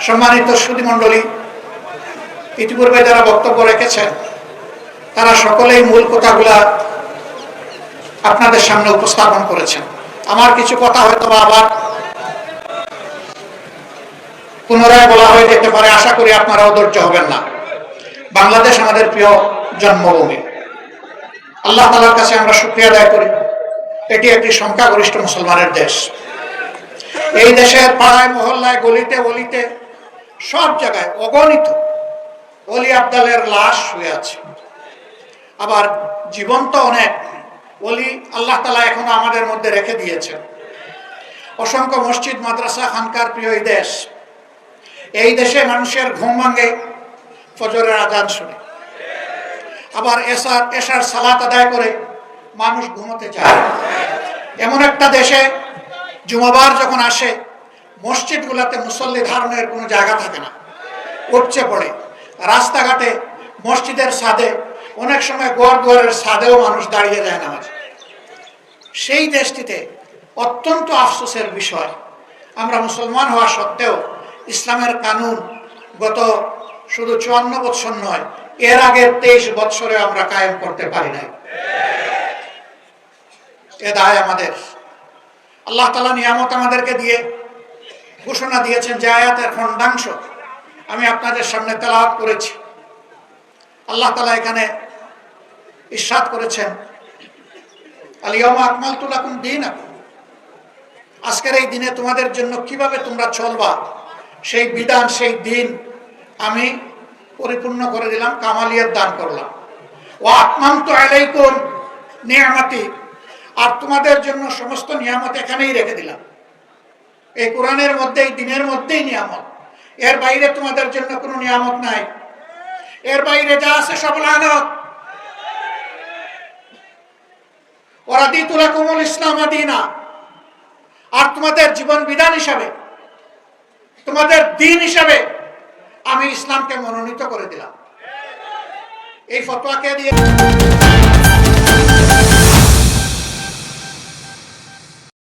সম্মানিত সুদী মণ্ডলী, ইতিপূর্বে যারা বক্তব্য রেখেছেন, তারা সকলেই মূল কথাগুলা আপনাদের সামনে উপস্থাপন করেছেন। আমার কিছু কথা হয়তো আবার পুনরায় বলা হয়ে যেতে পারে, আশা করি আপনারাও ধৈর্য হবেন না। বাংলাদেশ আমাদের প্রিয় জন্মভূমি। আল্লাহ তালার কাছে আমরা শুক্রিয়া আদায় করি। এটি একটি সংখ্যাগরিষ্ঠ মুসলমানের দেশ। এই দেশের পাড়ায়, মহল্লায়, গলিতে গলিতে সব জায়গায় অগণিত। অলি আবদালের লাশ হয়ে আছে। আবার জীবন্ত অনেক। অলি আল্লাহ তালা এখনও আমাদের মধ্যে রেখে দিয়েছেন। অসংখ্য মসজিদ, মাদ্রাসা, খানকার প্রিয় দেশ। এই দেশে মানুষের ঘুম ভাঙে, ফজরের আজান শুনে। আবার এসার এসার সালাত আদায় করে মানুষ ঘুমোতে যায়। এমন একটা দেশে জুমাবার যখন আসে মসজিদগুলোতে মুসল্লি ধারণের কোনো জায়গা থাকে না। উপচে পড়ে। রাস্তাঘাটে মসজিদের সাদে অনেক সময় গোয়ার দুয়ারের সাদেও মানুষ দাঁড়িয়ে যায় নামাজ। সেই দেশটিতে অত্যন্ত আফসোসের বিষয়, আমরা মুসলমান হওয়া সত্ত্বেও ইসলামের কানুন গত শুধু চুয়ান্ন বৎসর নয়, এর আগের তেইশ বৎসরে আমরা কায়েম করতে পারি নাই। এ দায় আমাদের। আল্লাহ তালা নিয়ামত আমাদেরকে দিয়ে ঘোষণা দিয়েছেন যে আয়াতের খণ্ডাংশ আমি আপনাদের সামনে তেলাওয়াত করেছি। আল্লাহ তালা এখানে ইস্বাদ করেছেন আলিয়ামা আকমাল তুলাকুম দিন আজকের এই দিনে তোমাদের জন্য কীভাবে তোমরা চলবা, সেই বিধান, সেই দিন আমি পরিপূর্ণ করে দিলাম কামালিয়ার দান করলাম। ও আত্মাম তো আলাইকুম নিয়ামতি আর তোমাদের জন্য সমস্ত নিয়ামত এখানেই রেখে দিলাম। এই কোরআনের মধ্যেই, দিনের মধ্যেই নিয়ামত। এর বাইরে তোমাদের জন্য কোনো নিয়ামত নাই। এর বাইরে যা আছে সব লানত। ওরা দিতুলা কুমল ইসলাম আদিনা। আর তোমাদের জীবন বিধান হিসাবে, তোমাদের দিন হিসাবে আমি ইসলামকে মনোনীত করে দিলাম। এই ফতোয়াকে দিয়ে